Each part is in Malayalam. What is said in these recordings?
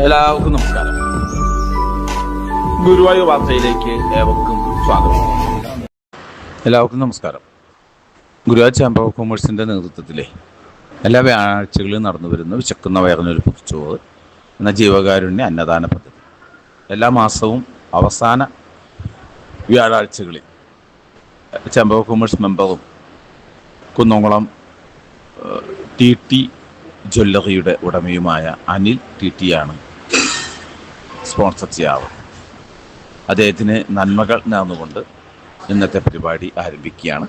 എല്ലാവർക്കും നമസ്കാരം. ഗുരുവായൂർ വാർത്തയിലേക്ക് ഏവർക്കും സ്വാഗതം. എല്ലാവർക്കും നമസ്കാരം. ഗുരുവായൂർ ചാമ്പർ ഓഫ് കൊമേഴ്സിന്റെ നേതൃത്വത്തിലെ എല്ലാ വ്യാഴാഴ്ചകളിലും നടന്നു വരുന്ന വിശക്കുന്ന വയറിനൊരു പുതുച്ചോറ് എന്ന ജീവകാരുണ്യ അന്നദാന പദ്ധതി. എല്ലാ മാസവും അവസാന വ്യാഴാഴ്ചകളിൽ ചാമ്പർ ഓഫ് കൊമേഴ്സ് മെമ്പറും കുന്നംകുളം ടി ടി ജ്വല്ലറിയുടെ ഉടമയുമായ അനിൽ ടി ടിയാണ് സ്പോൺസർ ചെയ്യാറ്. അദ്ദേഹത്തിന് നന്മകൾ നേർന്നുകൊണ്ട് ഇന്നത്തെ പരിപാടി ആരംഭിക്കുകയാണ്.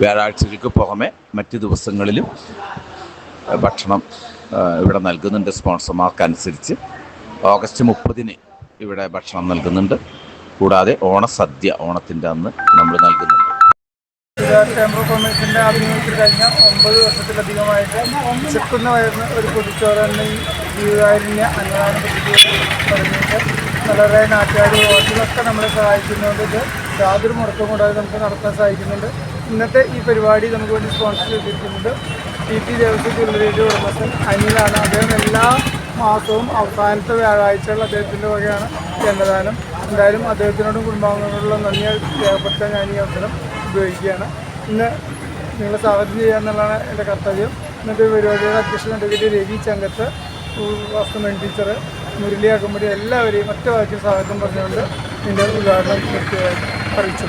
വ്യാഴാഴ്ചകൾക്ക് പുറമെ മറ്റ് ദിവസങ്ങളിലും ഭക്ഷണം ഇവിടെ നൽകുന്നുണ്ട് സ്പോൺസർമാർക്കനുസരിച്ച്. ഓഗസ്റ്റ് മുപ്പതിന് ഇവിടെ ഭക്ഷണം നൽകുന്നുണ്ട്. കൂടാതെ ഓണസദ്യ ഓണത്തിന്റെ അന്ന് നമ്മൾ നൽകുന്നുണ്ട്. ചേംബർ കൊമേഴ്സിന്റെ ആഭിമുഖ്യത്തിൽ കഴിഞ്ഞ ഒമ്പത് വർഷത്തിലധികമായിട്ട് ചെക്കുന്ന വരുന്ന ഒരു പൊതിച്ചോറ് ഈ ജീവകാരുണ്യ അന്നദാന പദ്ധതി പറഞ്ഞിട്ട് വളരെ നാട്ടുകാർ ഓട്ടിലൊക്കെ നമ്മളെ സഹായിക്കുന്നുണ്ട്. ഇത് യാതൊരു മുടക്കം കൂടാതെ നമുക്ക് നടത്താൻ സാധിക്കുന്നുണ്ട് ഇന്നത്തെ ഈ പരിപാടി നമുക്ക് വേണ്ടി സ്പോൺസർ ചെയ്തിരിക്കുന്നത് ടി ടി ദേവസ്വം ജ്വല്ലറിയുടെ ഉടമസ്ഥൻ അനിലാണ്. അദ്ദേഹം എല്ലാ മാസവും അവസാനത്തെ വ്യാഴാഴ്ചകൾ അദ്ദേഹത്തിന്റെ വകയാണ് ഈ അന്നദാനം എന്തായാലും അദ്ദേഹത്തിനോടും കുടുംബാംഗങ്ങളോടുള്ള നന്ദി രേഖപ്പെടുത്താൻ ഞാൻ ഈ അവസരം ഉപയോഗിക്കുകയാണ്. ഇന്ന് നിങ്ങളെ സ്വാഗതം ചെയ്യുക എന്നുള്ളതാണ് എന്റെ കർത്തവ്യം. ഇന്നത്തെ പരിപാടിയുടെ അധ്യക്ഷൻ അഡ്വക്കേറ്റ് രവി ചങ്കത്ത് വാസ്തുമൻ ടീച്ചർ മുരളി അകമ്പടി എല്ലാവരെയും ഒറ്റ വാക്കിൽ സ്വാഗതം പറഞ്ഞുകൊണ്ട് ഇതിന്റെ ഉദ്ഘാടനം കൃത്യമായി അറിയിച്ചു.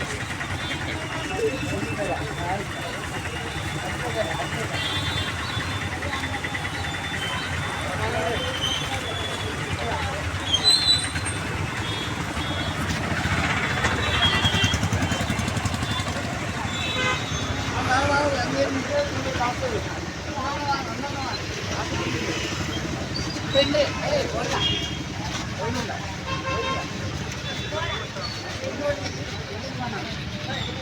പെണ്ണ് ഏ കൊള്ളാം ഒന്നുമില്ല